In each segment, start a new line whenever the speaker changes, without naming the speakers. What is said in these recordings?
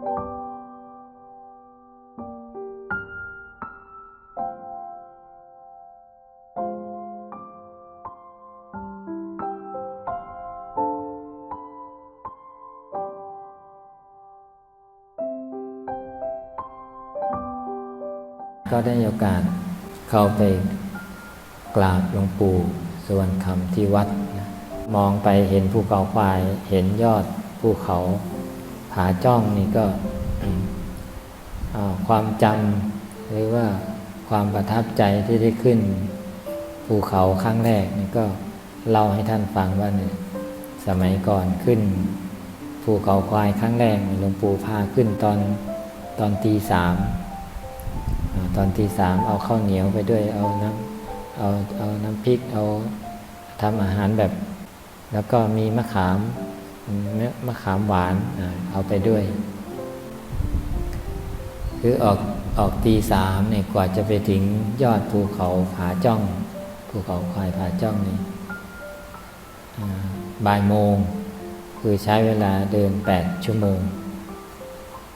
ก็ได้โอกาสเข้าไปกราบหลวงปู่สวรรณคำที่วัด มองไปเห็นภูเขาควาย เห็นยอดภูเขา ผาจ้องนี่ก็ความจำหรือว่าความประทับใจที่ได้ขึ้นภูเขาครั้งแรกนี่ก็เล่าให้ท่านฟังว่าเนี่ยสมัยก่อนขึ้นภูเขาควายครั้งแรกหลวงปู่พาขึ้นตอนตอนตีสามตอนที่สามเอาข้าวเหนียวไปด้วยเอาน้ำเอาเอาน้ำพริกเอาทำอาหารแบบ แล้วก็มีมะขาม เนื้อมะขามหวานเอาไปด้วย คือออกออกตีสามเนี่ยกว่าจะไปถึงยอดภูเขาผาจ้องภูเขาควายผาจ้องนี่บ่ายโมง คือใช้เวลาเดินแปดชั่วโมง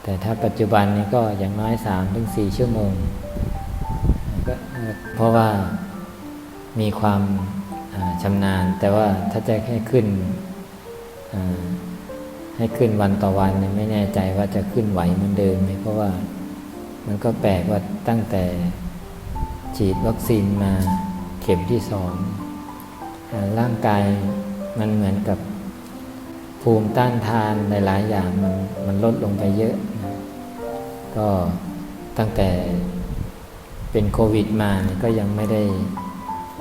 แต่ถ้าปัจจุบันนี้ก็อย่างน้อยสามถึงสี่ชั่วโมง เพราะว่ามีความชำนาญ แต่ว่าถ้าจะให้ขึ้น ให้ขึ้นวันต่อวันเนี่ยไม่แน่ใจว่าจะขึ้นไหวเหมือนเดิมไหมเพราะว่ามันก็แปลกว่าตั้งแต่ฉีดวัคซีนมาเข็มที่สองร่างกายมันเหมือนกับภูมิต้านทานหลาย ๆ อย่างมันมันลดลงไปเยอะนะก็ตั้งแต่เป็นโควิดมาเนี่ยก็ยังไม่ได้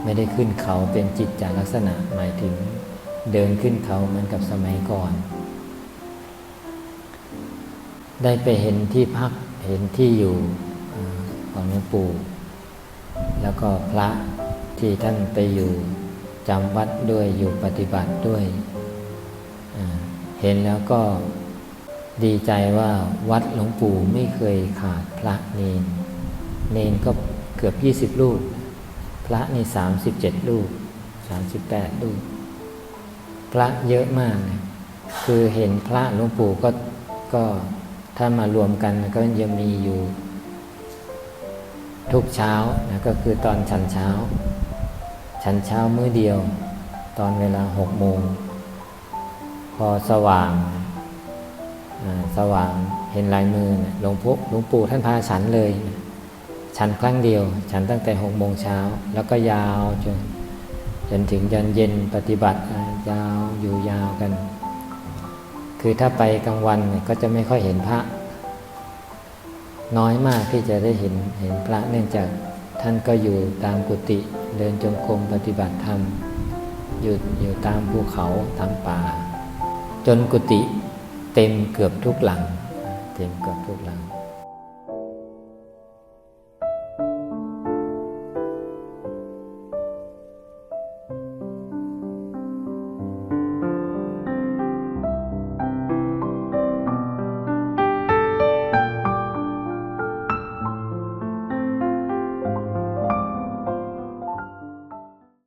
ไม่ได้ขึ้นเขาเป็นจิตจาลักษณะหมายถึง เดินขึ้นเขาเหมือนกับสมัยก่อน ได้ไปเห็นที่พักเห็นที่อยู่ของหลวงปู่ แล้วก็พระที่ท่านไปอยู่จำวัดด้วยอยู่ปฏิบัติด้วย เห็นแล้วก็ดีใจว่าวัดหลวงปู่ไม่เคยขาดพระเนน เนนก็เกือบยี่สิบรูป พระนี่สามสิบเจ็ดรูปสามสิบแปดรูป พระเยอะมากเลยคือเห็นพระหลวงปู่ก็ก็ถ้ามารวมกันก็ยังมีอยู่ ทุกเช้านะก็คือตอนฉันเช้า ฉันเช้ามื้อเดียว ตอนเวลาหกโมง พอสว่างอ่าสว่างเห็นลายมือนะหลวงพ่หลวงปู่ท่านพาฉันเลย ฉันครั้งเดียว ฉันตั้งแต่หกโมงเช้า แล้วก็ยาวจนจนถึงยันเย็นปฏิบัติ ยาวอยู่ยาวกัน คือถ้าไปกลางวันก็จะไม่ค่อยเห็นพระ น้อยมากที่จะได้เห็นเห็นพระเนื่องจากท่านก็อยู่ตามกุฏิเดินจงกรมปฏิบัติธรรมอยู่อยู่ตามภูเขาตามป่า จนกุฏิเต็มเกือบทุกหลัง เต็มเกือบทุกหลัง